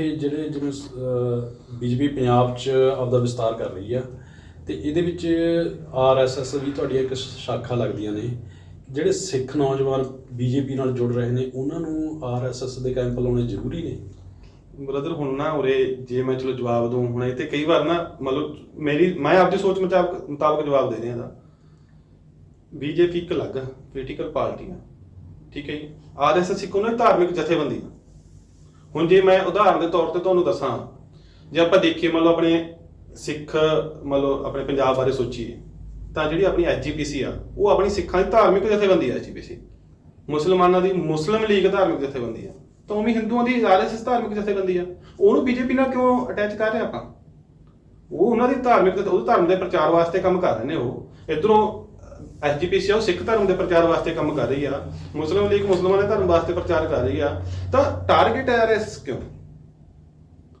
ਇਹ ਜਿਹੜੇ ਜਿਵੇਂ ਬੀਜੇਪੀ ਪੰਜਾਬ 'ਚ ਆਪਦਾ ਵਿਸਤਾਰ ਕਰ ਰਹੀ ਆ, ਤੇ ਇਹਦੇ ਵਿੱਚ ਆਰਐਸਐਸ ਵੀ ਤੁਹਾਡੀਆਂ ਇੱਕ ਸ਼ਾਖਾ ਲੱਗਦੀਆਂ ਨੇ। ਜਿਹੜੇ ਸਿੱਖ ਨੌਜਵਾਨ ਬੀਜੇਪੀ ਨਾਲ ਜੁੜ ਰਹੇ ਨੇ, ਉਹਨਾਂ ਨੂੰ ਆਰਐਸਐਸ ਦੇ ਕੈਂਪ ਲਾਉਣੇ ਜ਼ਰੂਰੀ ਨੇ? ਬ੍ਰਦਰ, ਹੁਣ ਨਾ ਉਰੇ ਜੇ ਮੈਂ ਚਲੋ ਜਵਾਬ ਦਊਂ, ਹੁਣ ਇਹ ਤੇ ਕਈ ਵਾਰ ਨਾ ਮਤਲਬ ਮੇਰੀ, ਮੈਂ ਆਪਦੀ ਸੋਚ ਮੁਤਾਬਕ ਮੁਤਾਬਕ ਜਵਾਬ ਦੇ ਰਿਹਾ ਦਾ ਬੀਜੇਪੀ ਇੱਕ ਅਲੱਗ ਪੋਲੀਟੀਕਲ ਪਾਰਟੀ ਆ ਠੀਕ ਹੈ ਜੀ? ਆਰਐਸਐਸ ਇੱਕ ਉਹਨਾਂ ਦੀ ਧਾਰਮਿਕ ਜਥੇਬੰਦੀ ਆ ਹੁਣ ਜੇ ਮੈਂ ਉਦਾਹਰਨ ਦੇ ਤੌਰ ਤੇ ਤੁਹਾਨੂੰ ਦੱਸਾਂ, ਜੇ ਆਪਾਂ ਦੇਖੀਏ ਮੰਨ ਲਓ ਆਪਣੇ ਸਿੱਖ, ਮੰਨ ਲਓ ਆਪਣੇ ਪੰਜਾਬ ਬਾਰੇ ਸੋਚੀਏ, ਤਾਂ ਜਿਹੜੀ ਆਪਣੀ ਐਸਜੀਪੀਸੀ ਆ, ਉਹ ਆਪਣੀ ਸਿੱਖਾਂ ਦੀ ਧਾਰਮਿਕ ਜਥੇਬੰਦੀ ਆ ਐਸਜੀਪੀਸੀ ਮੁਸਲਮਾਨਾਂ ਦੀ ਮੁਸਲਿਮ ਲੀਗ ਧਾਰਮਿਕ ਜਥੇਬੰਦੀ ਆ, ਤਾਂ ਉਵੇਂ ਹਿੰਦੂਆਂ ਦੀ ਆਰਐਸਐਸ ਧਾਰਮਿਕ ਜਥੇਬੰਦੀ ਆ। ਉਹਨੂੰ ਬੀਜੇਪੀ ਨਾਲ ਕਿਉਂ ਅਟੈਚ ਕਰ ਰਹੇ ਆਪਾਂ? ਉਹ ਉਹਨਾਂ ਦੀ ਧਾਰਮਿਕ, ਉਹ ਧਰਮ ਦੇ ਪ੍ਰਚਾਰ ਵਾਸਤੇ ਕੰਮ ਕਰ ਰਹੇ ਨੇ ਉਹ। ਇਧਰੋਂ ਐਸਜੀਪੀਸੀ ਉਹ ਸਿੱਖ ਧਰਮ ਦੇ ਪ੍ਰਚਾਰ ਵਾਸਤੇ ਕੰਮ ਕਰ ਰਹੀ ਆ, ਮੁਸਲਿਮ ਲੀਗ ਮੁਸਲਮਾਨਾਂ ਦੇ ਧਰਮ ਵਾਸਤੇ ਪ੍ਰਚਾਰ ਕਰ ਰਹੀ ਆ, ਤਾਂ ਟਾਰਗੇਟ ਆਰਐਸ ਕਿਉਂ?